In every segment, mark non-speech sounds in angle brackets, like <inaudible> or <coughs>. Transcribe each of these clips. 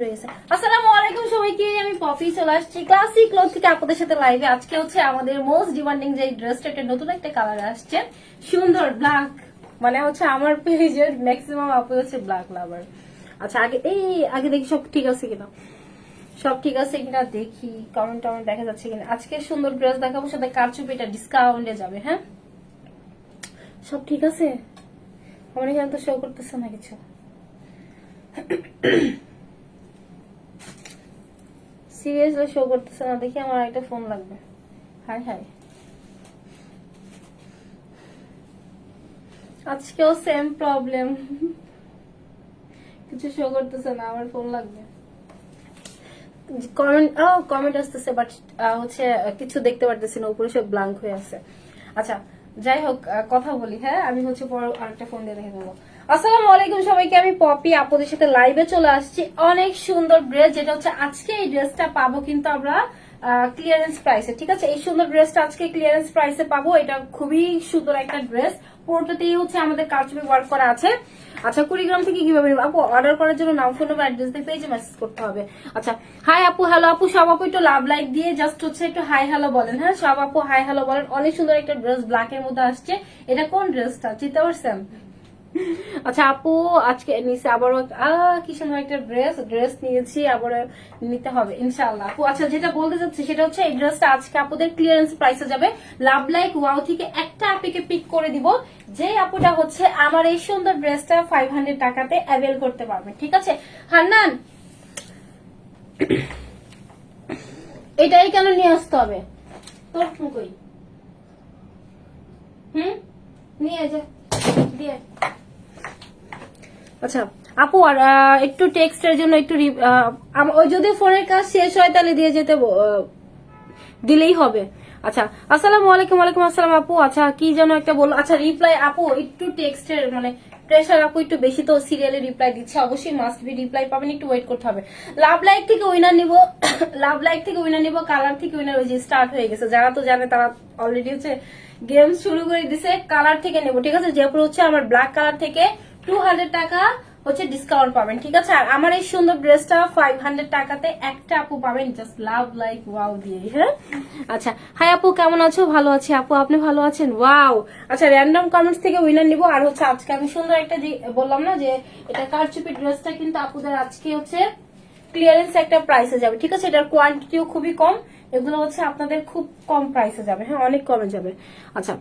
আসসালামু আলাইকুম সবাইকে, আমি পপি চলে আসছি ক্লাসিক ক্লথ থেকে আপনাদের সাথে লাইভে আজকে হচ্ছে আমাদের মোস্ট ডিমান্ডিং যে ড্রেসটা নতুন একটা কালার আসছে। সুন্দর ব্ল্যাক মানে হচ্ছে আমার পেজের ম্যাক্সিমাম আপু হচ্ছে ব্ল্যাক লাভার আচ্ছা আগে এই, আগে দেখি সব ঠিক আছে কিনা। সব ঠিক আছে কিনা দেখি কমেন্ট টমেন্ট দেখা যাচ্ছে কিনা। আজকে সুন্দর ড্রেস দেখাবো, সাথে কারচুপি এটা ডিসকাউন্টে যাবে হ্যাঁ? সব ঠিক আছে? এখানে তো শো করতেছে না কিছু। সিরিয়াসলি শো করতেছে না, দেখি আমার একটা ফোন লাগবে। Hi hi. আজকেও সেম প্রবলেম কিছু শো করতেছে না, আমার ফোন লাগবে। কমেন্ট ও কমেন্ট আসতেছে বাট হচ্ছে, কিছু দেখতে পারতেছি না, উপরে সব ব্লাঙ্ক হয়ে আছে। আচ্ছা যাই হোক কথা বলি হ্যাঁ? আমি হচ্ছে পর আরেকটা ফোন দিয়ে দেখে দেবো আসসালামু আলাইকুম সবাইকে, আমি পপি সাথে লাইভে চলে আসছি। অনেক সুন্দর ড্রেস যেটা হচ্ছে আজকে এই ড্রেসটা পাবো কিন্তু আমরা ক্লিয়ারেন্স ঠিক আছে? এই সুন্দর ড্রেসটা আজকে ক্লিয়ারেন্স প্রাইসে পাবো। এটা খুবই সুন্দর একটা ড্রেস হচ্ছে আমাদের করা আছে। আচ্ছা কুড়িগ্রাম থেকে কীভাবে আপু অর্ডার করার জন্য নাম ফোন নাম্বার অ্যাড্রেস দিয়ে পেজে মেসেজ করতে হবে। আচ্ছা হাই আপু হ্যালো আপু, সব আপু একটু লাভ লাইক দিয়ে জাস্ট হচ্ছে একটু হাই হ্যালো বলেন। হ্যাঁ সব আপু হাই হ্যালো বলেন। অনেক সুন্দর একটা ড্রেস ব্ল্যাক এর মধ্যে আসছে। এটা কোন ড্রেসটা চিনতে পারছেন? আচ্ছা আপু আজকে নিচে আবারও কি সুন্দর একটা ড্রেস? ড্রেস নিয়েছি আবার নিতে হবে ইনশাআল্লাহ। আপু আচ্ছা যেটা বলতে চাচ্ছি সেটা হচ্ছে এই ড্রেসটা আজকে আপুদের ক্লিয়ারেন্স প্রাইসে যাবে। লাভ লাইক ওয়াও থেকে একটা আপুকে পিক করে দিব যে আপুটা হচ্ছে আমার এই সুন্দর ড্রেসটা ফাইভ হান্ড্রেড টাকাতে অ্যাভেল করতে পারবে ঠিক আছে? হান্নান <coughs> এটাই কেন নিয়ে আসতে হবে? তোর কই? হুম? নিয়ে যা। আচ্ছা আপু, আর একটু টেক্সটের জন্য একটু ওই যদি ফোনের কাজ শেষ হয়, তাহলে দিয়ে যেতে দিলেই হবে। আচ্ছা আসসালামু আলাইকুম, ওয়ালাইকুম আসসালাম, আপু। আচ্ছা কি যেন একটা বলল আচ্ছা রিপ্লাই আপু, একটু টেক্সটের মানে প্রেশার আপু একটু বেশি তো সিরিয়ালে রিপ্লাই দিচ্ছে। অবশ্যই মাস্ট বি রিপ্লাই পাবেন, একটু ওয়েট করতে হবে। লাভ লাইক থেকে উইনার নিব <coughs> লাভ লাইক থেকে উইনার নিব কালার থেকে উইনার ওই যে স্টার্ট হয়ে গেছে। যারা তো জানে, তারা অলরেডি হচ্ছে গেম শুরু করে দিছে কালার থেকে নেব। ঠিক আছে যেপুর হচ্ছে আমার ব্ল্যাক কালার থেকে টু টাকা হচ্ছে ডিসকাউন্ট পাবেন, ঠিক আছে? আর আমার এই সুন্দর ড্রেসটা ফাইভ হান্ড্রেড টাকাতে একটা আপু পাবেন জাস্ট লাভ লাইক ওয়াও দিয়ে হ্যাঁ? আচ্ছা হাই আপু, কেমন আছো? ভালো আছি আপু, আপনি ভালো আছেন? ওয়াও আচ্ছা র্যান্ডম কমেন্টস থেকে উইনার নিব। আর হচ্ছে আজকে আমি সুন্দর একটা বললাম না যে, এটা কারচুপি ড্রেসটা কিন্তু আপুদের আজকে হচ্ছে ক্লিয়ারেন্স একটা প্রাইসে যাবে, ঠিক আছে? এটার কোয়ান্টিটিও খুবই কম, এগুলো হচ্ছে আপনাদের খুব কম প্রাইসে যাবে হ্যাঁ? অনেক কমে যাবে। আচ্ছা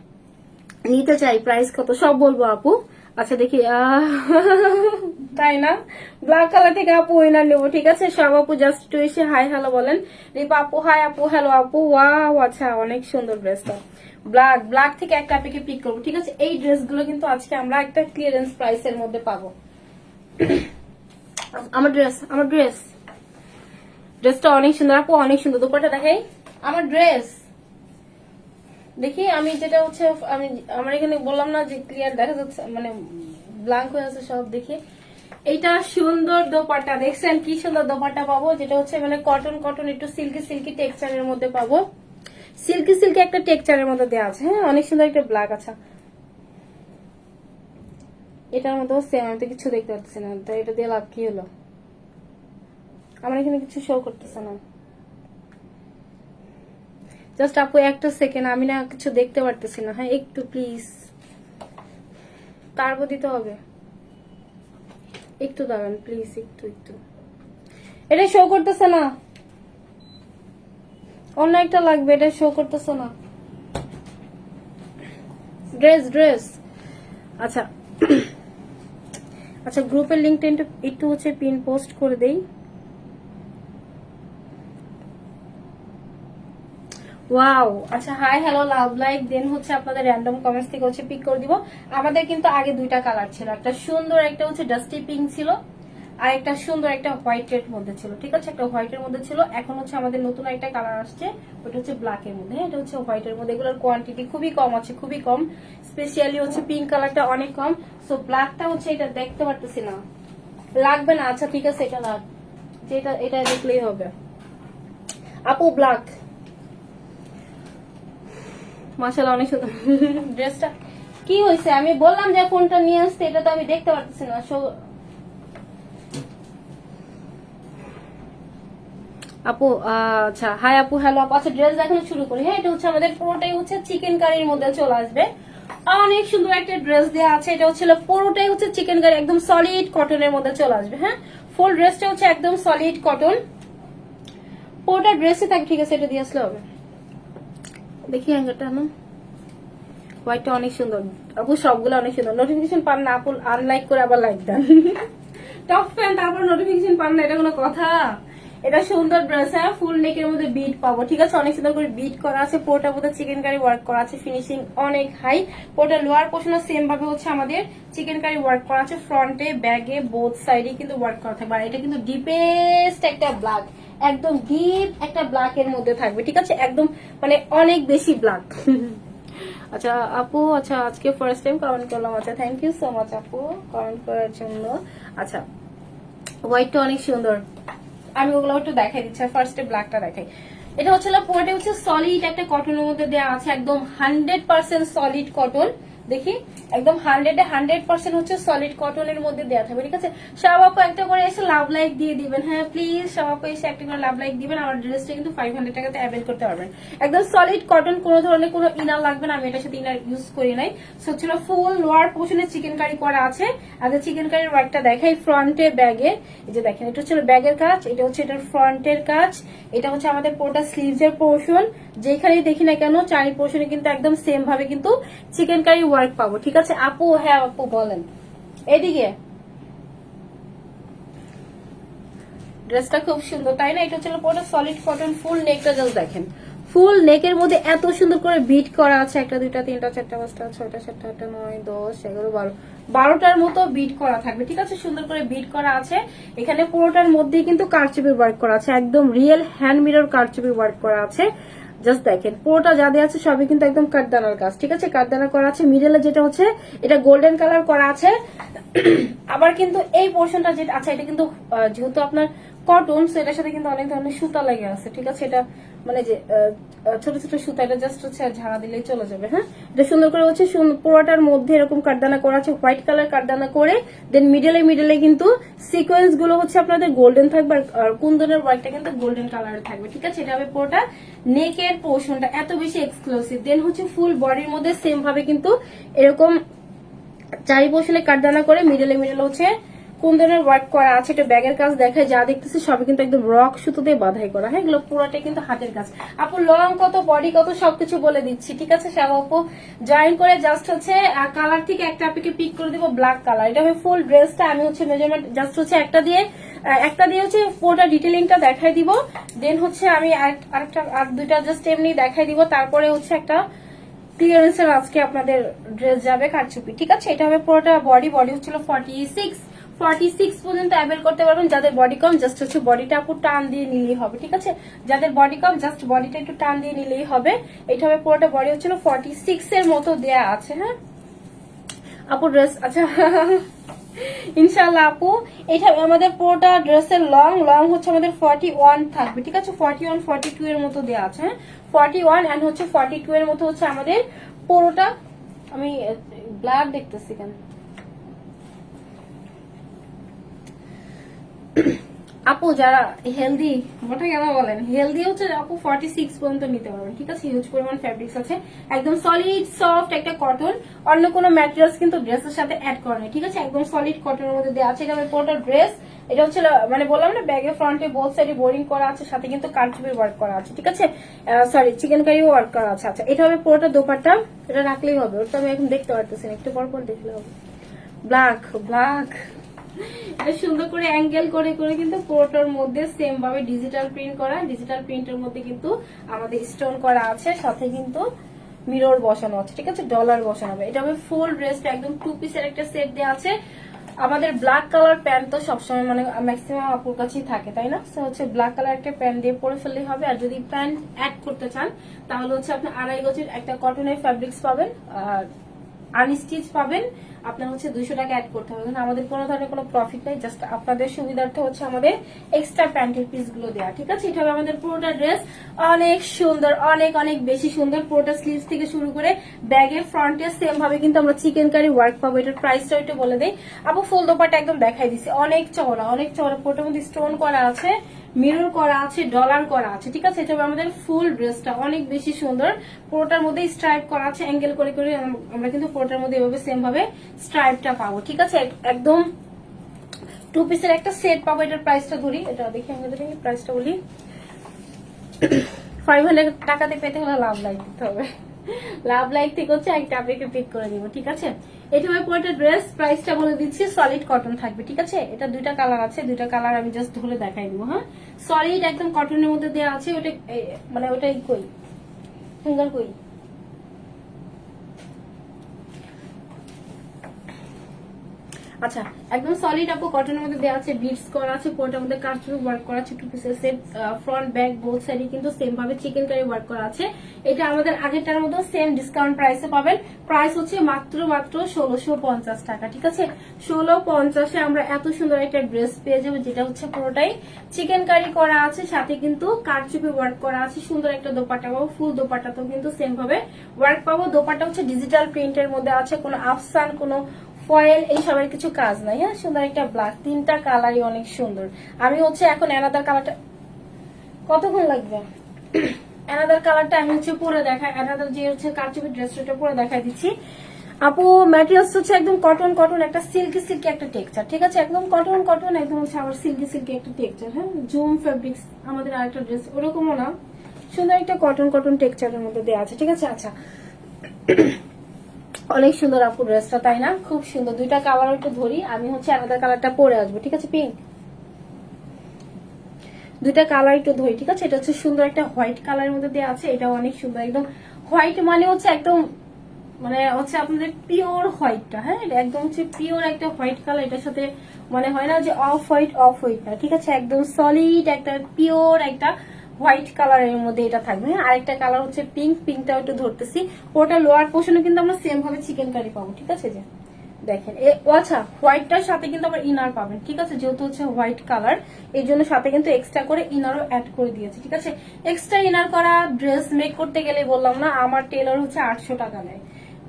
নিতে চাই প্রাইস কত? সব বলব আপু। আচ্ছা দেখি তাই না? ব্ল্যাক কালার থেকে আপু উইনার নেব, ঠিক আছে? সব আপু জাস্ট একটু এসে হাই হ্যালো বলেন। রিপা আপু হাই আপু হ্যালো আপু ওয়াও আচ্ছা অনেক সুন্দর ড্রেসটা ব্ল্যাক ব্ল্যাক থেকে একটা আপনাকে পিক করব, ঠিক আছে? এই ড্রেসগুলো কিন্তু আজকে আমরা একটা ক্লিয়ারেন্স প্রাইসের মধ্যে পাবো। আমার ড্রেস আমার ড্রেস ড্রেসটা অনেক সুন্দর, আপু, অনেক সুন্দর দুপাটা দেখাই আমার ড্রেস দেখি, আমি যেটা হচ্ছে, আমি, আমার এখানে বললাম না যে ক্লিয়ার দেখা যাচ্ছে মানে ব্ল্যাঙ্ক হয়ে আছে সব দেখি। এইটা সুন্দর দোপাট্টা, দেখছেন? কি সুন্দর দোপাট্টা পাবো? যেটা হচ্ছে মানে কটন কটন একটু সিল্কি সিল্কি টেক্সচারের মধ্যে পাবো। সিল্কি সিল্কি একটা টেক্সচারের মধ্যে দেওয়া আছে হ্যাঁ? অনেক সুন্দর একটা ব্ল্যাক আছে। এটার মধ্যেও সেম আমি তো কিছু দেখতে পাচ্ছি না তো এটা দিয়ে লাভ কি হলো? আমার এখানে কিছু শো করতেছে না। জাস্ট আপু, একটা সেকেন্ড আমি না কিছু দেখতে পারতেছি না। হ্যাঁ একটু প্লিজ তারপর দিতে হবে। একটু দাঁড়ান প্লিজ একটু একটু। এটা শো করতেছে না। অন্য একটা লাগবে, এটা শো করতেছে না। ড্রেস ড্রেস আচ্ছা। <clears throat> আচ্ছা গ্রুপের লিঙ্কটা একটু হচ্ছে পিন পোস্ট করে দেই। ওয়াও আচ্ছা হাই হ্যালো লাভ লাইক দেন হচ্ছে আপনাদের র্যান্ডম কমেন্টস থেকে হচ্ছে পিক করে দিব। আমাদের কিন্তু আগে দুইটা কালার ছিল একটা সুন্দর একটা হচ্ছে ডাস্টি পিঙ্ক ছিল আর একটা সুন্দর একটা হোয়াইট এর মধ্যে ছিল ঠিক আছে? একটা হোয়াইট এর মধ্যে ছিল এখন হচ্ছে আমাদের নতুন একটা কালার আসছে ওটা হচ্ছে ব্ল্যাক এর মধ্যে হ্যাঁ, এটা হচ্ছে হোয়াইট এর মধ্যে এগুলোর কোয়ান্টিটি খুবই কম আছে খুবই কম স্পেশালি হচ্ছে পিঙ্ক কালারটা অনেক কম সো ব্ল্যাকটা হচ্ছে এটা দেখতে পারতেছি না। লাগবে না আচ্ছা ঠিক আছে এটা লাগ যেটা এটা দেখলেই হবে। আপু ব্ল্যাক মাসাল্লাহ অনেক সুন্দর। ড্রেসটা। কি হয়েছে আমি বললাম যে ফোনটা নিয়ে আসতে, এটা তো আমি দেখতে পারতেছি না। আচ্ছা আচ্ছা হ্যাঁ পুরোটাই হচ্ছে চিকেন কারির মধ্যে চলে আসবে। অনেক সুন্দর একটা ড্রেস দেওয়া আছে। এটা হচ্ছে পুরোটাই হচ্ছে চিকেন কারি একদম সলিড কটনের মধ্যে চলে আসবে হ্যাঁ? ফুল ড্রেসটা হচ্ছে একদম সলিড কটন পুরোটা ড্রেসে থাকে, ঠিক আছে, এটা দিয়ে আসলে হবে। দেখি হ্যাঙ্গারটা না। হোয়াইটটা অনেক সুন্দর। আপু সবগুলো অনেক সুন্দর। নোটিফিকেশন পান না আপু আনলাইক করে আবার লাইক দেন। <laughs> টপ ফ্যান তারপর নোটিফিকেশন পান না এটা কোনো কথা? এটা সুন্দর ড্রেস হ্যাঁ? ফুল নেকের মধ্যে বিট পাবো, ঠিক আছে? অনেক সুন্দর করে বিট করা আছে পোটার মধ্যে চিকেন কারি ওয়ার্ক করা আছে ফিনিশিং অনেক হাই পোটার লোয়ার পোর্শনে সেম ভাবে হচ্ছে আমাদের চিকেন কারি ওয়ার্ক করা আছে ফ্রন্টে ব্যাগে বোথ সাইডে কিন্তু ওয়ার্ক করা থাকবে। আর এটা কিন্তু ডিপেস্ট একটা ব্ল্যাক একদম ডিপ একটা ব্ল্যাক এর মধ্যে থাকবে, ঠিক আছে? একদম মানে অনেক বেশি ব্ল্যাক <laughs> আচ্ছা আপু আচ্ছা আজকে ফার্স্ট টাইম কমেন্ট করলাম। আচ্ছা থ্যাংক ইউ সো মাচ আপু কমেন্ট করার জন্য। আচ্ছা হোয়াইটটা অনেক সুন্দর। আমি ওগুলো একটু দেখাই দিচ্ছি ফার্স্টে ব্ল্যাকটা দেখাই। এটা হচ্ছে পুরোটা হচ্ছে সলিড একটা কটনের মধ্যে দেওয়া আছে একদম হান্ড্রেড পার্সেন্ট সলিড কটন দেখি? একদম হান্ড্রেডে হান্ড্রেড পার্সেন্ট হচ্ছে সলিড কটনের মধ্যে দেওয়া থাকবে, ঠিক আছে? সব আপু একটা করে এসে লাভ লাইক দিয়ে দিবেন। হ্যাঁ প্লিজ সব আপু এসে একটা করে লাভ লাইক দিবেন। আমার ড্রেসটা কিন্তু ফাইভ হান্ড্রেড টাকাতে অ্যাভেল করতে পারবেন। একদম সলিড কটন কোনো ধরনের কোনো ইনার লাগবে না, আমি এটার সাথে ইনার ইউজ করি নাই। সো ছিল ফুল লোয়ার পোর্শনে চিকেন কারি করা আছে। আর চিকেন কারির ওয়ার্কটা দেখাই ফ্রন্টে ব্যাগে এই যে দেখেন, এটা হচ্ছে ব্যাগের কাজ, এটা হচ্ছে এটার ফ্রন্টের কাজ। এটা হচ্ছে আমাদের পুরোটা স্লিভস এর পোর্শন যেখানেই দেখি না কেন, চারি পোর্শনে কিন্তু একদম সেম ভাবে কিন্তু চিকেন কারি ওয়ার্ক পাবো। ঠিক আছে? আপু হ্যাঁ আপু, বলেন। এদিকে। ড্রেসটা খুব সুন্দর, তাই না? এটা হচ্ছে পুরোটা সলিড কটন ফুল নেকটা জাস্ট দেখেন। ফুল নেকের মধ্যে এত সুন্দর করে বিট করা আছে, একটা, দুইটা, তিনটা, চারটা, পাঁচটা, ছয়টা, সাতটা, আটটা, নয়, দশ, এগারো, বারো, বারোটার মতো বিট করা থাকবে, ঠিক আছে? সুন্দর করে বিট করা আছে। এখানে পুরোটার মধ্যেই কিন্তু কারচুপি ওয়ার্ক করা আছে, একদম রিয়েল হ্যান্ড মিরর কারচুপি ওয়ার্ক করা আছে। জাস্ট দেখেন, পুরোটা যা দেওয়া আছে সবই কিন্তু একদম কাঠদানার কাজ, ঠিক আছে? কাঠদানা করা আছে মিডলে যেটা হচ্ছে, এটা গোল্ডেন কালার করা আছে। <clears throat> আবার কিন্তু এই পোর্শনটা যেটা আছে এটা কিন্তু যেহেতু আপনার কটন সো এটার সাথে কিন্তু অনেক ধরনের সুতা লেগে আছে, ঠিক আছে? এটা মানে যে ছোট ছোট সুতা, এটা জাস্ট হচ্ছে ঝাড়া দিলেই চলে যাবে হ্যাঁ? এটা সুন্দর করে হচ্ছে পুরোটার মধ্যে এরকম কাঠদানা করা আছে হোয়াইট কালার কাঠদানা করে দেন মিডলে মিডলে কিন্তু সিকোয়েন্সগুলো হচ্ছে আপনাদের গোল্ডেন থাকবে, আর- আর কুন্দনের ওয়ার্কটা কিন্তু গোল্ডেন কালারের থাকবে, ঠিক আছে? এটা হবে পুরোটা নেকের পোর্শনটা এত বেশি এক্সক্লুসিভ দেন হচ্ছে ফুল বডির মধ্যে সেম ভাবে কিন্তু এরকম চারি পোর্শনে কাঠদানা করে মিডলে মিডলে হচ্ছে কুন্দনের ওয়ার্ক করা আছে, এটা ব্যাগের কাজ দেখায়, যা দেখতেছি সবই কিন্তু একদম রক সুতো দিয়ে বাধাই করা। হ্যাঁ এগুলো পুরোটাই কিন্তু হাতের কাজ। আপু লং কত বডি কত, সবকিছু বলে দিচ্ছি, ঠিক আছে সব আপু? জয়েন করে জাস্ট হচ্ছে কালার থেকে একটা আপনাকে পিক করে দিব ব্ল্যাক কালার এটা হবে ফুল ড্রেসটা আমি হচ্ছে মেজারমেন্ট জাস্ট হচ্ছে একটা দিয়ে একটা দিয়ে হচ্ছে পুরোটা ডিটেলিংটা দেখাই দিব। দেন হচ্ছে আমি আরেক- আরেকটা, আর দুইটা জাস্ট এমনি দেখাই দিব, তারপরে হচ্ছে একটা ক্লিয়ারেন্সের আজকে আপনাদের ড্রেস যাবে, কারচুপি। ঠিক আছে, এটা হবে পুরোটা বডি বডি হচ্ছিল ফর্টি সিক্স ফর্টি সিক্স পর্যন্ত অ্যাভেল করতে পারবেন। যাদের বডি কম জাস্ট হচ্ছে বডিটা আপু টান দিয়ে নিলেই হবে, ঠিক আছে? যাদের বডি কম জাস্ট বডিটা একটু টান দিয়ে নিলেই হবে, এটা হবে পুরোটা বডি হচ্ছিল ফর্টি সিক্স এর মতো দেয়া আছে হ্যাঁ? আপু ড্রেস আচ্ছা। ইনশাল্লাহ আপু, এটা আমাদের পুরোটা ড্রেসের লং লং হচ্ছে আমাদের ফর্টি ওয়ান থাকবে, ঠিক আছে? ফর্টি ওয়ান ফর্টি টু এর মতো দেওয়া আছে হ্যাঁ? ফর্টি ওয়ান অ্যান্ড হচ্ছে ফর্টি টু এর মতো হচ্ছে আমাদের পুরোটা, আমি ব্লাড দেখতেছি কেন? আপু, যারা হেলদি মোটা কেন বলেন? হেলদি হচ্ছে আপু ফর্টি সিক্স পর্যন্ত নিতে পারবেন, ঠিক আছে? হিউজ পরিমাণ ফ্যাব্রিক্স আছে। একদম সলিড সফট একটা কটন অন্য কোনো ম্যাটেরিয়ালস কিন্তু ড্রেসের সাথে অ্যাড করা নেই, ঠিক আছে? একদম সলিড কটনের মধ্যে দেওয়া আছে। এটা পুরোটা ড্রেস এটা হচ্ছে মানে বললাম না ব্যাগের ফ্রন্টে বোথ সাইডে বোরিং করা আছে, সাথে কিন্তু কারচুপির ওয়ার্ক করা আছে, ঠিক আছে? সরি চিকেন কারিও ওয়ার্ক করা আছে। আচ্ছা এটা হবে পুরোটা দোপাট্টা, এটা রাখলেই হবে, ওটা আমি এখন দেখতে পারতেছি একটু পর পর দেখলে হবে। ব্ল্যাক ব্ল্যাক সুন্দর করে অ্যাঙ্গেল করে করে কিন্তু পুরোটার মধ্যে সেম ভাবে ডিজিটাল প্রিন্ট করা। ডিজিটাল প্রিন্টের মধ্যে কিন্তু আমাদের স্টোন করা আছে, সাথে কিন্তু মিরর বসানো আছে, ঠিক আছে? ডলার বসানো হবে। এটা হবে ফুল ড্রেসটা একদম টু পিসের একটা সেট দেওয়া আছে। আমাদের ব্ল্যাক কালার প্যান্ট তো সবসময় মানে ম্যাক্সিমাম আপুর কাছেই থাকে, তাই না? তো হচ্ছে ব্ল্যাক কালার একটা প্যান্ট দিয়ে পরে ফেললেই হবে। আর যদি প্যান্ট অ্যাড করতে চান, তাহলে হচ্ছে আপনি আড়াই গজের একটা কটনের ফ্যাব্রিক্স পাবেন। আর আনস্টিচ পাবেন। আপনার হচ্ছে দুইশো টাকা অ্যাড করতে হবে। আমাদের কোনো ধরনের কোনো প্রফিট নেই জাস্ট আপনাদের সুবিধার্থে হচ্ছে আমাদের এক্সট্রা প্যান্টের পিসগুলো দেওয়া ঠিক আছে? এটা আমাদের পুরোটা ড্রেস অনেক সুন্দর, অনেক অনেক বেশি সুন্দর। পুরোটা স্লিভস থেকে শুরু করে ব্যাগের ফ্রন্টে সেম ভাবে কিন্তু আমরা চিকেন কারি ওয়ার্ক পাবো। এটার প্রাইসটা একটু বলে দেই। আপু ফুল দোপাটা একদম দেখাই দিছি। অনেক চওড়া অনেক চওড়া। পুরোটার মধ্যে স্টোন করা আছে। মিরর করা আছে ডলার করা আছে, ঠিক আছে? এটা আমাদের ফুল ড্রেসটা অনেক বেশি সুন্দর। পুরোটার মধ্যে স্ট্রাইপ করা আছে অ্যাঙ্গেল করে করে আমরা কিন্তু পুরোটার মধ্যে এভাবে সেম ভাবে স্ট্রাইপটা পাবো, ঠিক আছে? এক- একদম টু পিসের একটা সেট পাবো, এটার প্রাইসটা ধরি। এটা দেখি, আমি প্রাইসটা বলি <coughs> ফাইভ হান্ড্রেড টাকাতে পেতে হলে লাভ লাইক দিতে হবে। লাভ লাইক থেকে হচ্ছে একটা আপনাকে পিক করে দিব ঠিক আছে? এটা আমি পরে ড্রেস প্রাইসটা বলে দিচ্ছি সলিড কটন থাকবে, ঠিক আছে? এটা দুইটা কালার আছে, দুইটা কালার আমি জাস্ট ধরে দেখাই দিব হ্যাঁ? সলিড একদম কটনের মধ্যে দেওয়া আছে, ওটা মানে ওটাই কই? ফিঙ্গার কই? আচ্ছা একদম সলিড আপু কটনের মধ্যে দেওয়া আছে বিটস করা আছে, পুরোটার মধ্যে কারচুপি ওয়ার্ক করা আছে টু পিসের সেট ফ্রন্ট ব্যাক বোথ সাইডে কিন্তু সেম ভাবে চিকেন কারি ওয়ার্ক করা আছে। এটা আমাদের আগেরটার মধ্যে সেম ডিসকাউন্ট প্রাইসে পাবেন। প্রাইস হচ্ছে মাত্র মাত্র ষোলোশো পঞ্চাশ টাকা, ঠিক আছে? ষোলো পঞ্চাশে আমরা এত সুন্দর একটা ড্রেস পেয়ে যাব, যেটা হচ্ছে পুরোটাই চিকেন কারি করা আছে, সাথে কিন্তু কারচুপি ওয়ার্ক করা আছে, সুন্দর একটা দোপাটা পাবো ফুল দোপাট্টাতেও কিন্তু সেম ভাবে ওয়ার্ক পাবো। দোপাটা হচ্ছে ডিজিটাল প্রিন্টের মধ্যে আছে, কোনো আফসান কোনো ফয়েল এই সবের কিছু কাজ নাই। হ্যাঁ সুন্দর একটা ব্ল্যাক তিনটা কালারই অনেক সুন্দর। আমি হচ্ছে এখন অ্যানাদার কালারটা কতক্ষণ লাগবে? <coughs> অ্যানাদার কালারটা আমি হচ্ছে পরে দেখা অ্যানাদার যে হচ্ছে কারচুপি ড্রেসটা পরে দেখাই দিচ্ছি। আপু ম্যাটেরিয়ালস হচ্ছে একদম কটন কটন একটা সিল্কি সিল্কি একটা টেক্সচার ঠিক আছে? একদম কটন কটন একদম হচ্ছে আবার সিল্কি সিল্কি একটা টেক্সচার হ্যাঁ? জুম ফেব্রিক্স আমাদের আরেকটা ড্রেস ওরকমও না। সুন্দর একটা কটন কটন টেক্সচারের মধ্যে দেওয়া আছে ঠিক আছে? আচ্ছা। অনেক সুন্দর আপু ড্রেসটা, তাই না? খুব সুন্দর। দুইটা কালার একটু ধরি। আমি হচ্ছে আলাদা কালারটা পরে আসব, ঠিক আছে, পিঙ্ক? দুইটা কালার একটু ধরি, ঠিক আছে? এটা হচ্ছে সুন্দর একটা হোয়াইট কালারের মধ্যে দেওয়া আছে। এটা অনেক সুন্দর। একদম হোয়াইট মানে হচ্ছে একদম মানে হচ্ছে আপনাদের পিওর হোয়াইটটা হ্যাঁ? এটা একদম হচ্ছে পিওর একটা হোয়াইট কালার এটার সাথে মানে হয় না যে অফ হোয়াইট অফ হোয়াইট না, ঠিক আছে? একদম সলিড একটা পিওর একটা হোয়াইট কালারের মধ্যে এটা থাকবে। আরেকটা কালার হচ্ছে পিঙ্ক পিঙ্কটা একটু ধরতেছি। ওটা লোয়ার পোর্শনে কিন্তু আমরা সেম ভাবে চিকেন কারি পাবো, ঠিক আছে যে? দেখেন ও আচ্ছা হোয়াইটটার সাথে কিন্তু আবার ইনার পাবেন, ঠিক আছে? যেহেতু হচ্ছে হোয়াইট কালার, এই জন্য সাথে কিন্তু এক্সট্রা করে ইনারও অ্যাড করে দিয়েছে, ঠিক আছে? এক্সট্রা ইনার করা ড্রেস মেক করতে গেলে বললাম না, আমার টেলার হচ্ছে আটশো টাকা নেয়।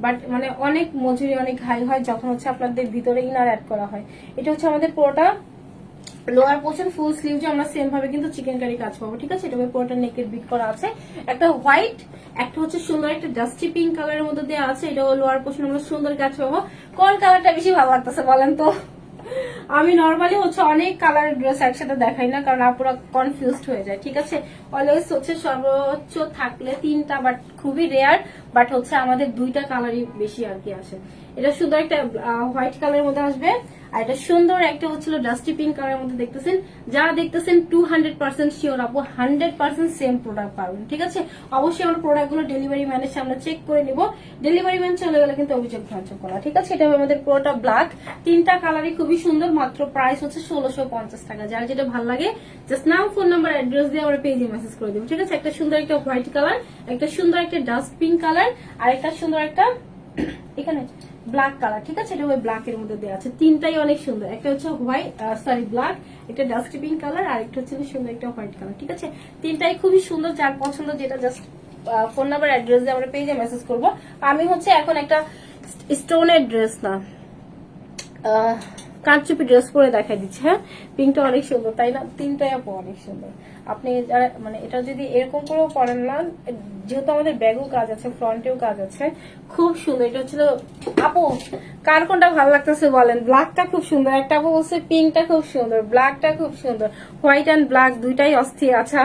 বাট মানে অনেক মজুরি, অনেক ঘাই হয় যখন হচ্ছে আপনাদের ভিতরে ইনার অ্যাড করা হয়। এটা হচ্ছে আমাদের পুরোটা লোয়ার পোর্শন ফুল স্লিভ যে আমরা সেম ভাবে কিন্তু চিকেন কারি কাজ পাবো ঠিক আছে? এটা পুরোটা নেকের বিট করা আছে। একটা হোয়াইট একটা হচ্ছে সুন্দর, একটা ডাস্টি পিঙ্ক কালারের মধ্যে দেওয়া আছে। এটা লোয়ার পোর্শন আমরা সুন্দর কাজ পাবো কোন কালারটা বেশি ভালো লাগতেছে বলেন তো? আমি নর্মালি হচ্ছে অনেক কালারের ড্রেস একসাথে দেখাই না, কারণ আপুরা কনফিউজড হয়ে যায়, ঠিক আছে? অলওয়েজ হচ্ছে সর্বোচ্চ থাকলে তিনটা বাট খুবই রেয়ার বাট হচ্ছে আমাদের দুইটা কালারই বেশি আর কি আসে। এটা সুন্দর একটা হোয়াইট কালারের মধ্যে আসবে। আর এটা সুন্দর একটা হচ্ছিল ডাস্টি পিঙ্ক কালারের মধ্যে দেখতেছেন। যারা দেখতেছেন টু হান্ড্রেড পার্সেন্ট শিওর আপু হান্ড্রেড পার্সেন্ট সেম প্রোডাক্ট পাবেন, ঠিক আছে? অবশ্যই আমরা প্রোডাক্টগুলো ডেলিভারি ম্যানের সামনে চেক করে নিব। ডেলিভারি ম্যান চলে গেলে কিন্তু অভিযোগ ধার্য করা, ঠিক আছে? এটা আমাদের পুরোটা ব্ল্যাক তিনটা কালারই খুবই সুন্দর, মাত্র প্রাইস হচ্ছে ষোলোশো পঞ্চাশ টাকা। যার যেটা ভালো লাগে জাস্ট নাম ফোন নাম্বার অ্যাড্রেস দিয়ে আমরা পেজে মেসেজ করে দেবো, ঠিক আছে? একটা সুন্দর একটা হোয়াইট কালার একটা সুন্দর একটা ডাস্ট পিঙ্ক কালার আর একটা সুন্দর একটা, এখানে ব্ল্যাক কালার ঠিক আছে? এটা ওই ব্ল্যাক এর মধ্যে দেওয়া আছে। তিনটাই অনেক সুন্দর। একটা হচ্ছে হোয়াইট সরি ব্ল্যাক এটা ডাস্টবিন পিঙ্ক কালার আর একটা হচ্ছে সুন্দর একটা হোয়াইট কালার ঠিক আছে? তিনটাই খুবই সুন্দর, যার পছন্দ যেটা জাস্ট ফোন নাম্বার অ্যাড্রেস দিয়ে আমরা পেজে মেসেজ করব। আমি হচ্ছে এখন একটা স্টোনের ড্রেস না কারচুপি ড্রেস পরে দেখাই দিচ্ছি হ্যাঁ? পিঙ্কটা অনেক সুন্দর, তাই না? তিনটাই আপু অনেক সুন্দর। আপনি যারা মানে এটা যদি এরকম করেও পরেন না, যেহেতু আমাদের ব্যাগও কাজ আছে, ফ্রন্টেও কাজ আছে, খুব সুন্দর। এটা হচ্ছিল, আপু, কার কোনটা ভালো লাগতেছে বলেন? ব্ল্যাকটা খুব সুন্দর। একটা আপু বলছে পিঙ্কটা খুব সুন্দর। ব্ল্যাকটা খুব সুন্দর। হোয়াইট অ্যান্ড ব্ল্যাক দুইটাই অস্থির আচ্ছা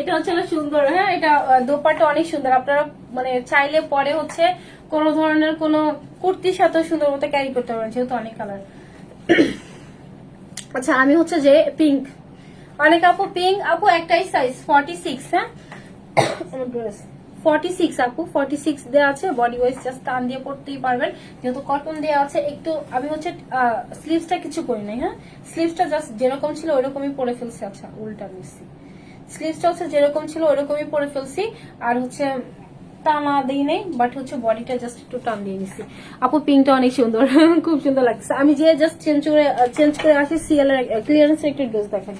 এটা হচ্ছে সুন্দর হ্যাঁ এটা দোপাটা অনেক সুন্দর। আপনারা মানে চাইলে পরে হচ্ছে কোন ধরনের কোন কুর্তির সাথে সুন্দর মতো ক্যারি করতে পারবেন যেহেতু অনেক কালার আচ্ছা আমি হচ্ছে যে পিঙ্ক অনেক আপু পিঙ্ক আপু একটাই সাইজ ফর্টি সিক্স হ্যাঁ? ফর্টি সিক্স আপু ফর্টি সিক্স দেওয়া আছে বডি ওয়াইজ জাস্ট টান দিয়ে পড়তেই পারবেন। যেহেতু কটন দেওয়া আছে, একটু, আমি হচ্ছে স্লিভসটা কিছু করি নাই হ্যাঁ? স্লিভসটা জাস্ট যেরকম ছিল ওইরকমই পরে ফেলছি আচ্ছা উল্টা নিচ্ছি। স্লিভসটা হচ্ছে যেরকম ছিল, ওরকমই পরে ফেলছি। আর হচ্ছে টানা দিই নেই বাট হচ্ছে বডিটা জাস্ট একটু টান দিয়ে নিছি। আপু পিঙ্কটা অনেক সুন্দর। <laughs> খুব সুন্দর লাগছে। আমি যে জাস্ট চেঞ্জ করে চেঞ্জ করে আসি সিএল এর ক্লিয়ারেন্স একটা ড্রেস দেখা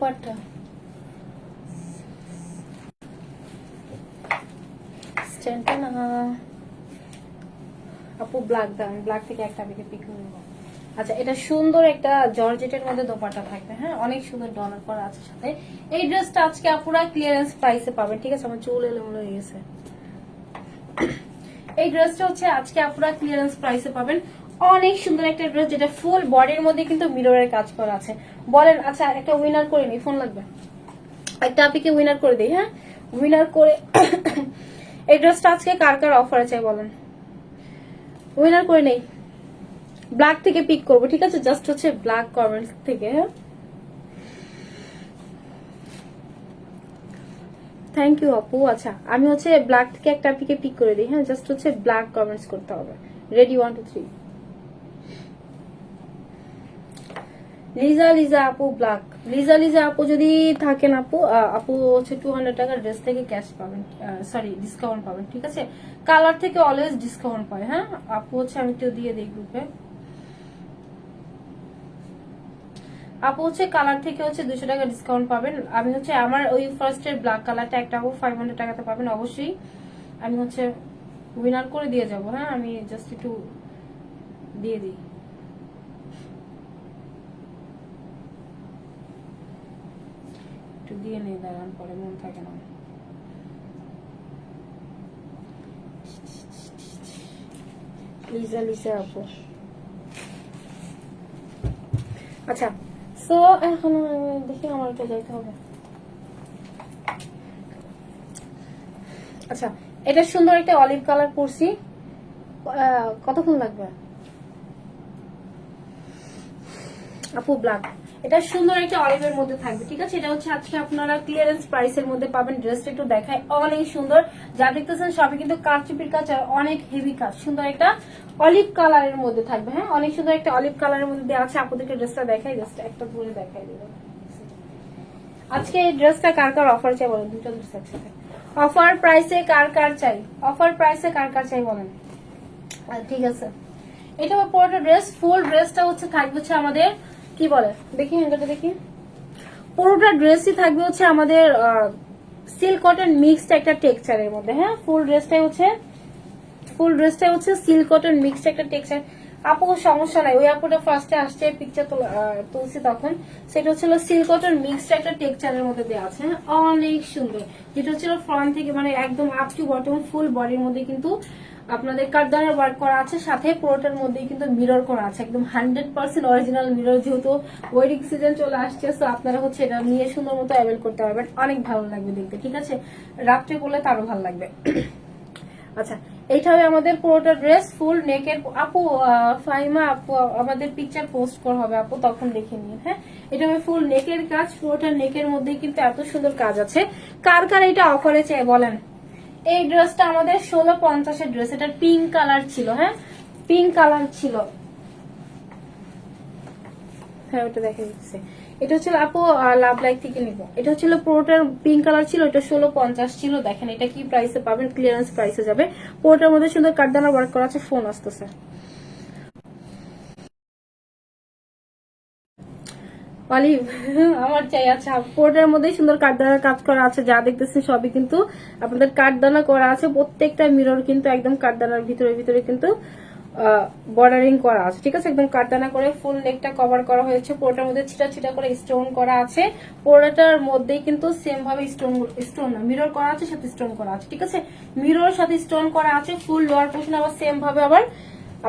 দোপাট্টা স্ট্যান্ডটা না। আপু ব্ল্যাক দাম ব্ল্যাক থেকে একটা পিক আচ্ছা এটা সুন্দর একটা জর্জেটের মধ্যে দোপাট্টা থাকবে হ্যাঁ? অনেক সুন্দর করা আছে সাথে। এই ড্রেসটা আজকে আপুরা ক্লিয়ারেন্স প্রাইসে পাবেন ঠিক আছে? আমার চুল এলোমেলো হয়ে গেছে। এই ড্রেসটা হচ্ছে আজকে আপনারা ক্লিয়ারেন্স প্রাইসে পাবেন। অনেক সুন্দর একটা ড্রেস, যেটা ফুল বডির মধ্যে কিন্তু মিররের কাজ করা আছে। বলেন আচ্ছা একটা উইনার করে নি ফোন লাগবে। একটা আপিকে উইনার করে দিই হ্যাঁ? উইনার করে <coughs> এই ড্রেসটা আজকে কার কার অফার আছে বলেন। উইনার করে নেই। ব্ল্যাক থেকে পিক করব, ঠিক আছে? জাস্ট হচ্ছে ব্ল্যাক কমেন্টস থেকে হ্যাঁ? থ্যাংক ইউ আপু। আচ্ছা আমি হচ্ছে ব্ল্যাক থেকে একটা আপিকে পিক করে দিই হ্যাঁ? জাস্ট হচ্ছে ব্ল্যাক কমেন্টস করতে হবে। Ready one two three Liza Liza আপু ব্ল্যাক লিজা লিজা আপু যদি থাকেন আপু আপু হচ্ছে টু হান্ড্রেড টাকার ড্রেস থেকে ক্যাশ পাবেন সরি ডিসকাউন্ট পাবেন, ঠিক আছে? কালার থেকে অলওয়েজ ডিসকাউন্ট পায় হ্যাঁ? আপু হচ্ছে আমি তো দিয়ে দিই গ্রুপে আপু হচ্ছে কালার থেকে হচ্ছে দুশো টাকা ডিসকাউন্ট পাবেন। আমি হচ্ছে আমার ওই ফার্স্টের ব্ল্যাক কালারটা একটা আপু ফাইভ হান্ড্রেড টাকাতে পাবেন, অবশ্যই। আমি হচ্ছে উইনার করে দিয়ে যাব হ্যাঁ? আমি জাস্ট একটু দিয়ে দিই। দিয়ে নেই দাঁড়ান পরে মন থাকে না। লিজা লিজা আপু। আচ্ছা সো এখন দেখি আমার এটা যাইতে হবে। আচ্ছা এটা সুন্দর একটা অলিভ কালার আহ, কতক্ষণ লাগবে? আপু ব্ল্যাক এটা সুন্দর একটা অলিভের মধ্যে থাকবে, ঠিক আছে? এটা হচ্ছে আজকে আপনারা ক্লিয়ারেন্স প্রাইসের মধ্যে পাবেন ড্রেসটা একটু দেখায় অনেক সুন্দর। যা দেখতেছেন সবই কিন্তু কারচুপির কাজ আর অনেক হেভি কাজ। সুন্দর একটা অলিভ কালারের মধ্যে থাকবে হ্যাঁ? অনেক সুন্দর একটা অলিভ কালারের মধ্যে দেওয়া আছে, আপনাদেরকে ড্রেসটা দেখাই ড্রেসটা একটা পরে দেখাই দেবো আজকে এই ড্রেসটা কার কার অফার চাই বলেন? দুটো ড্রেস একসাথে। অফার প্রাইসে কার কার চাই? অফার প্রাইসে কার কার চাই বলেন? ঠিক আছে। এটা পুরোটা ড্রেস ফুল ড্রেসটা হচ্ছে থাকবে হচ্ছে আমাদের কি বলে? দেখি হ্যাঙ্গারটা দেখি। পুরোটা ড্রেসই থাকবে হচ্ছে আমাদের সিল্ক কটন মিক্সড একটা টেক্সচারের মধ্যে হ্যাঁ? ফুল ড্রেসটাই হচ্ছে ফুল ড্রেসটাই হচ্ছে সিল্ক কটন মিক্সড একটা টেক্সচার আপু সমস্যা নাই। ওই আপুটা ফার্স্টে আসছে পিকচার তুলছি তখন। সেটা হচ্ছিল সিল্ক কটন মিক্সড একটা টেক্সচারের মধ্যে দেওয়া আছে? অনেক সুন্দর। যেটা হচ্ছিল ফ্রন্ট থেকে মানে একদম আপ টু বটম ফুল বডির মধ্যে কিন্তু আপনাদের কাঠদানের ওয়ার্ক করা আছে। সাথে পুরোটার মধ্যেই কিন্তু মিরর করা আছে। একদম হান্ড্রেড পার্সেন্ট অরিজিনাল মিরর যেহেতু ওয়েডিং সিজন চলে আসছে তো আপনারা হচ্ছে এটা নিয়ে সুন্দর মতো অ্যাভেল করতে পারবেন। অনেক ভালো লাগবে দেখতে, ঠিক আছে? রাত্রে করলে তারও ভালো লাগবে। আচ্ছা এইটা হবে আমাদের পুরোটা ড্রেস, ফুল, নেকের আপু ফাইমা আপু, আমাদের পিকচার পোস্ট করা হবে আপু, তখন দেখে নিন হ্যাঁ? এটা ফুল নেকের কাজ, পুরোটা নেকের মধ্যে কিন্তু এত সুন্দর কাজ আছে। কার কার এটা অফারে চাই বলেন? এই ড্রেসটা আমাদের ষোলো পঞ্চাশের ড্রেস, এটা পিঙ্ক কালার ছিল হ্যাঁ? পিঙ্ক কালার ছিল। হ্যাঁ ওটা দেখা যাচ্ছে এটা হচ্ছে আপু লাভ লাইক থেকে নিব। এটা হচ্ছিল পুরোটার পিঙ্ক কালার ছিল, এটা ষোলো পঞ্চাশ ছিল। দেখেন এটা কি প্রাইসে পাবেন ক্লিয়ারেন্স প্রাইসে যাবে। পুরোটার মধ্যে সুন্দর কাঠদানা ওয়ার্ক করা আছে ফোন আসতেছে। আমার চাই আচ্ছা পুরোটার মধ্যেই সুন্দর কাঠদানার কাজ করা আছে, যা দেখতেছেন সবই কিন্তু আপনাদের কাঠদানা করা আছে। প্রত্যেকটা মিরর কিন্তু একদম কাঠদানার ভিতরে ভিতরে কিন্তু বর্ডারিং করা আছে। ঠিক আছে? একদম কাঠদানা করে ফুল নেকটা কভার করা হয়েছে। পুরোটার মধ্যে ছিটা ছিটা করে স্টোন করা আছে। পুরোটার মধ্যেই কিন্তু সেম ভাবে স্টোন স্টোন না মিরর করা আছে, সাথে স্টোন করা আছে। ঠিক আছে? মিরর সাথে স্টোন করা আছে ফুল লোয়ার পোর্শন আবার সেম ভাবে আবার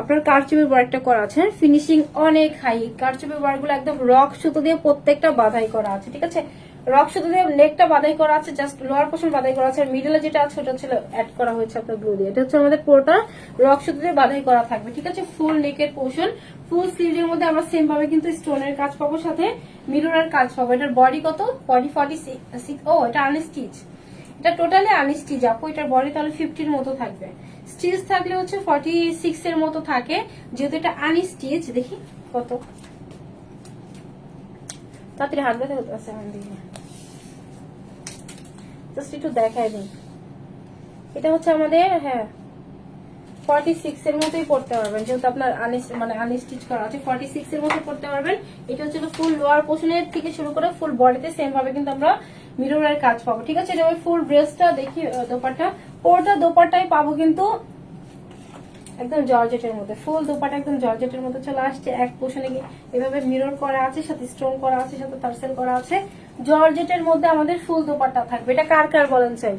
আপনার কারচুপের ওয়ার্কটা করা আছে। ফিনিশিং অনেক হাই কারচুপের ওয়ার্কগুলো একদম রক সুতো দিয়ে প্রত্যেকটা বাধাই করা আছে। ঠিক আছে? রক সুতো দিয়ে নেকটা বাধাই করা আছে জাস্ট লোয়ার পোর্শন বাধাই করা আছে মিডলে যেটা আছে ওটা ছিল অ্যাড করা হয়েছে আপনার গ্লু দিয়ে। এটা হচ্ছে আমাদের পুরোটা রক দিয়ে বাধাই করা থাকবে, ঠিক আছে? ফুল নেকের পোর্শন ফুল স্লিভের মধ্যে আমরা সেম ভাবে কিন্তু স্টোনের কাজ পাবো, সাথে মিররের কাজ পাবো। এটার বডি কত? বডি ফর্টি সিক্স ও, এটা আনস্টিচ এটা টোটালি আনস্টিচ আপু, এটার বডি তাহলে ফিফটির মতো থাকবে। স্টিচ থাকলে হচ্ছে ফর্টি সিক্স এর মতো থাকে, যেহেতু এটা আনি স্টিচ দেখি কত। তাড়াতাড়ি হাত ব্যথা করতে আছে আমার দিকে। জাস্ট একটু দেখাই দিই। এটা হচ্ছে আমাদের হ্যাঁ ফর্টি সিক্স এর মতোই পড়তে পারবেন যেহেতু আপনার মানে আনস্টিচ করা আছে ফর্টি সিক্স এর মতো পড়তে পারবেন। এটা হচ্ছে ফুল লোয়ার পোর্শনের থেকে শুরু করে ফুল বডিতে সেম ভাবে কিন্তু আমরা কাজ পাবো ঠিক আছে? এটা ফুল ড্রেসটা দেখি আহ, দোপাট্টা। পুরোটা দোপাট্টাই পাবো কিন্তু একদম জর্জেটের মধ্যে ফুল দোপাটা একদম জর্জেটের মধ্যে চলে আসছে। এক গিয়ে এভাবে মিরর করা আছে সাথে স্টোন করা আছে সাথে টার্সেল করা আছে। জর্জেটের মধ্যে আমাদের ফুল দোপাট্টা থাকবে। এটা কার কার বলেন চাই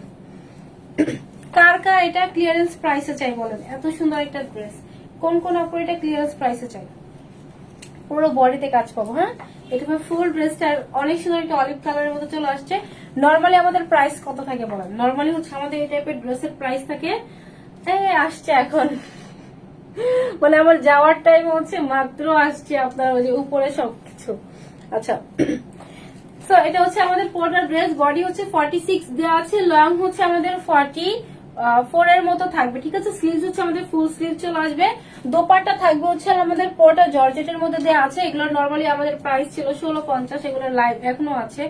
কার কার এটা ক্লিয়ারেন্স প্রাইসে চাই বলেন? এত সুন্দর একটা ড্রেস কোন কোন আপুর এটা ক্লিয়ারেন্স প্রাইসে চাই? পুরো বডিতে কাজ পাবো হ্যাঁ? এটা ফুল ড্রেসটা অনেক সুন্দর একটা অলিভ কালারের মধ্যে চলে আসছে। নর্মালি আমাদের প্রাইস কত থাকে বলেন? নর্মালি হচ্ছে আমাদের এই টাইপের ড্রেসের প্রাইস থাকে আসছে এখন। মানে আমার যাওয়ার টাইম হচ্ছে মাত্র আসছে আপনার ওই যে উপরে সবকিছু। আচ্ছা সো এটা হচ্ছে আমাদের পুরোটা ড্রেস বডি হচ্ছে ফর্টি সিক্স দেওয়া আছে লং হচ্ছে আমাদের ফর্টি ফোর এর মতো থাকবে, ঠিক আছে? স্লিভস হচ্ছে আমাদের ফুল স্লিভ চলে আসবে। দোপাট্টা থাকবে হচ্ছে আমাদের পুরোটা জর্জেটের মধ্যে দেওয়া আছে, এগুলো নর্মালি আমাদের প্রাইস ছিল ষোলো পঞ্চাশ, এগুলো লাইভ এখনও আছে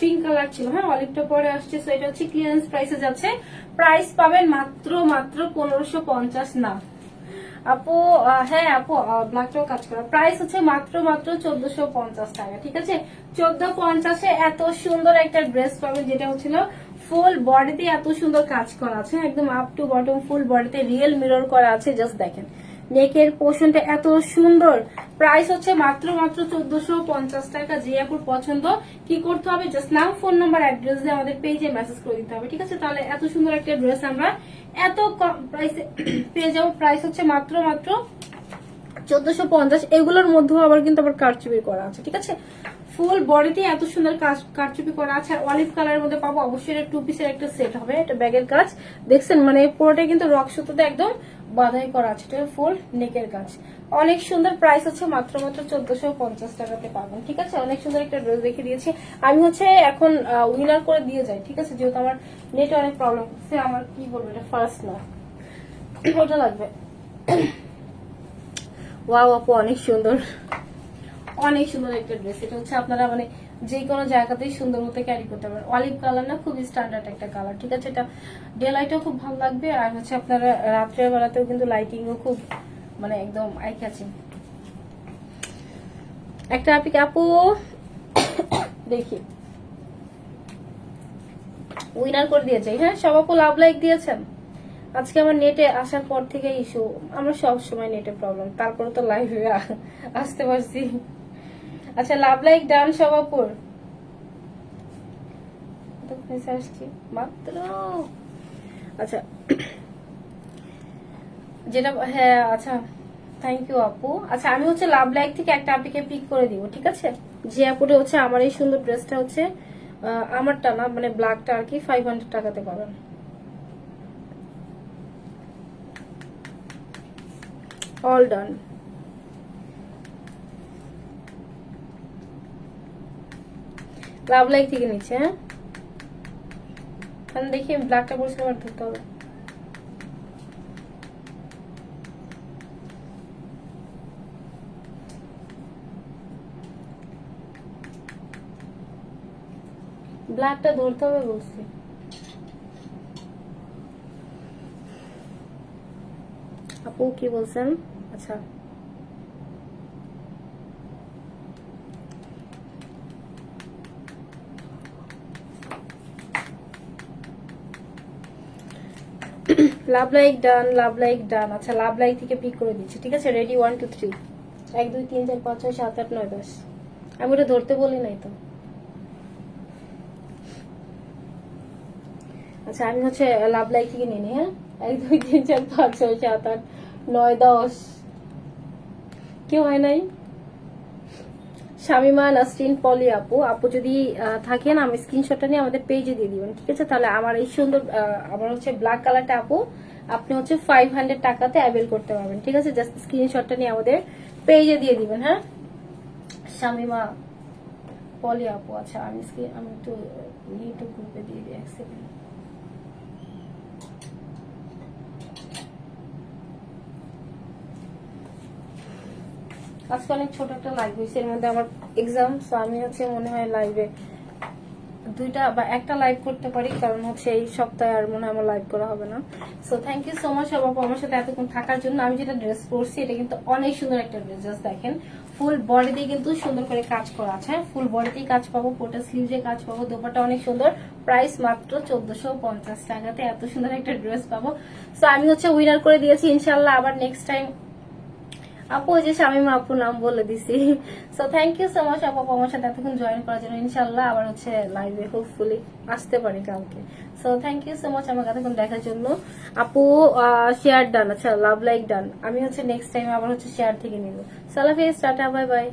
পিঙ্ক কালার ছিল হ্যাঁ? অলিভটা পরে আসছে সো এটা হচ্ছে ক্লিয়ারেন্স প্রাইসে যাচ্ছে। প্রাইস পাবেন মাত্র মাত্র পনেরোশো পঞ্চাশ না। আপু হ্যাঁ আপু ব্ল্যাকটাও কাজ করা। প্রাইস হচ্ছে মাত্র মাত্র চোদ্দশো পঞ্চাশ টাকা, ঠিক আছে? চোদ্দ পঞ্চাশে এত সুন্দর একটা ড্রেস পাবেন, যেটা হচ্ছিল ফুল বডিতে এত সুন্দর কাজ করা আছে একদম আপ টু বটম ফুল বডিতে রিয়েল মিরর করা আছে জাস্ট দেখেন। নেকের পোর্শনটা এত সুন্দর। প্রাইস হচ্ছে মাত্র মাত্র চোদ্দশো পঞ্চাশ টাকা, যে আপুর পছন্দ, কি করতে হবে? জাস্ট নাম ফোন নাম্বার অ্যাড্রেস দিয়ে আমাদের পেজে মেসেজ করে দিতে হবে, ঠিক আছে? তাহলে এত সুন্দর একটা ড্রেস আমরা এত কম প্রাইসে <clears throat> পেয়ে যাব। প্রাইস হচ্ছে মাত্র মাত্র চোদ্দশো পঞ্চাশ। এগুলোর মধ্যেও আবার কিন্তু আবার কারচুপি করা আছে, ঠিক আছে? ফুল বডিতে এত সুন্দর কারচুপি করা আছে। আর অলিভ কালারের মধ্যে পাবো অবশ্যই এটা টু পিসের একটা সেট হবে, এটা ব্যাগের কাজ। দেখছেন মানে পুরোটাই কিন্তু রক একদম বাধাই করা আছে, এটা ফুল নেকের কাজ। অনেক সুন্দর প্রাইস হচ্ছে মাত্র মাত্র চোদ্দশো পঞ্চাশ টাকাতে পাবেন, ঠিক আছে? অনেক সুন্দর একটা ড্রেস দেখে দিয়েছি। আমি হচ্ছে এখন উইনার করে দিয়ে যাই, ঠিক আছে? যেহেতু আমার নেটে অনেক প্রবলেম হচ্ছে আমার কি বলব, এটা ফার্স্ট না। ওটা লাগবে। ওয়াও আপু, অনেক সুন্দর। অনেক সুন্দর একটা ড্রেস এটা হচ্ছে আপনারা মানে যে কোনো জায়গাতেই সুন্দর মতো ক্যারি করতে পারেন অলিভ কালার না, খুবই স্ট্যান্ডার্ড একটা কালার ঠিক আছে? এটা ডে লাইটও খুব ভালো লাগবে। আর হচ্ছে আপনারা রাত্রের বেলাতেও কিন্তু লাইটিংও খুব মানে একদম আই ক্যাচিং। একটা আপনি আপু, দেখি। উইনার করে দিয়েছে। হ্যাঁ সব আপু লাভ লাইক দিয়েছেন। আজকে আমার নেটে আসার পর থেকে ইস্যু আমার সব সময় নেটে প্রবলেম তারপরে তো লাইভে আসতে পারছি। আচ্ছা লাভ লাইক ডান সবাপুর আসছি মাত্র। আচ্ছা যেটা হ্যাঁ আচ্ছা থ্যাংক ইউ আপু। আচ্ছা আমি হচ্ছে লাভ লাইক থেকে একটা আপুকে পিক করে দিব, ঠিক আছে? যে আপুটা হচ্ছে আমার এই সুন্দর ড্রেসটা হচ্ছে আমারটা না মানে ব্ল্যাকটা আর কি ফাইভ হান্ড্রেড টাকাতে পাবেন। অল ডান লাভ লাইক থেকে নিচ্ছে হ্যাঁ? তাহলে দেখি ব্ল্যাকটা পরিষ্কার করে ধরতে হবে। ব্ল্যাকটা ধরতে হবে বলছি। আপু কি বলছেন? আচ্ছা। Love like done love like done আচ্ছা লাভ লাইক থেকে পিক করে দিচ্ছি, ঠিক আছে? রেডি ওয়ান টু থ্রি এক, দুই, তিন, চার, পাঁচ, ছয়, সাত, আট, নয়, দশ। আমি ওটা ধরতে বলি নাই তো। আচ্ছা আমি হচ্ছে লাভ থেকে নিয়ে নিই হ্যাঁ? এক, দুই, তিন, চার, পাঁচ, ছয়, সাত, আট, নয়, দশ। কেউ হয় নাই? শামিমা, নাসরিন, পলি আপু আপু যদি থাকেন, আমি স্ক্রিনশটটা নিয়ে আমাদের পেজে দিয়ে দিবেন, ঠিক আছে? তাহলে আমার এই সুন্দর আমার হচ্ছে ব্ল্যাক কালারটা আপু, আপনি হচ্ছে ফাইভ হান্ড্রেড টাকাতে অ্যাভেল করতে পারবেন, ঠিক আছে? জাস্ট স্ক্রিনশটটা নিয়ে আমাদের পেজে দিয়ে দিবেন হ্যাঁ? শামিমা, পলি আপু আচ্ছা আমি আমি একটু ইউটিউব গ্রুপে দিয়ে দিই, এক সেকেন্ড আজকে অনেক ছোট একটা লাইভ হয়েছে, এর মধ্যে আমার এক্সাম সো আমি হচ্ছে মনে হয় লাইভে দুইটা বা একটা লাইভ করতে পারি, কারণ হচ্ছে এই সপ্তাহে আর মনে হয় আমার লাইভ করা হবে না। So thank you so much বাবু আমার সাথে এতক্ষণ থাকার জন্য। আমি যেটা ড্রেস পরছি, এটা কিন্তু অনেক সুন্দর একটা ড্রেস জাস্ট দেখেন। ফুল বডিতে কিন্তু সুন্দর করে কাজ করা আছে। ফুল বডিতেই কাজ পাবো পোটা স্লিভে কাজ পাবো দোপাটা অনেক সুন্দর। প্রাইস মাত্র চোদ্দশো পঞ্চাশ টাকাতে এত সুন্দর একটা ড্রেস পাবো। সো আমি হচ্ছে উইনার করে দিয়েছি, ইনশাল্লাহ আবার নেক্সট টাইম আপু, ওই যে মা আপু নাম বলে দিছি। So thank you so much আপু, আমার সাথে এতক্ষণ জয়েন করার জন্য। ইনশাল্লাহ আবার হচ্ছে লাইভে হোপফুলি আসতে পারি কালকে। So thank you so much আমাকে এতক্ষণ দেখার জন্য। আপু শেয়ার ডান আচ্ছা লাভ লাইক ডান আমি হচ্ছে নেক্সট টাইম আবার হচ্ছে শেয়ার থেকে নিব। সালাফিজ টাটা বাই বাই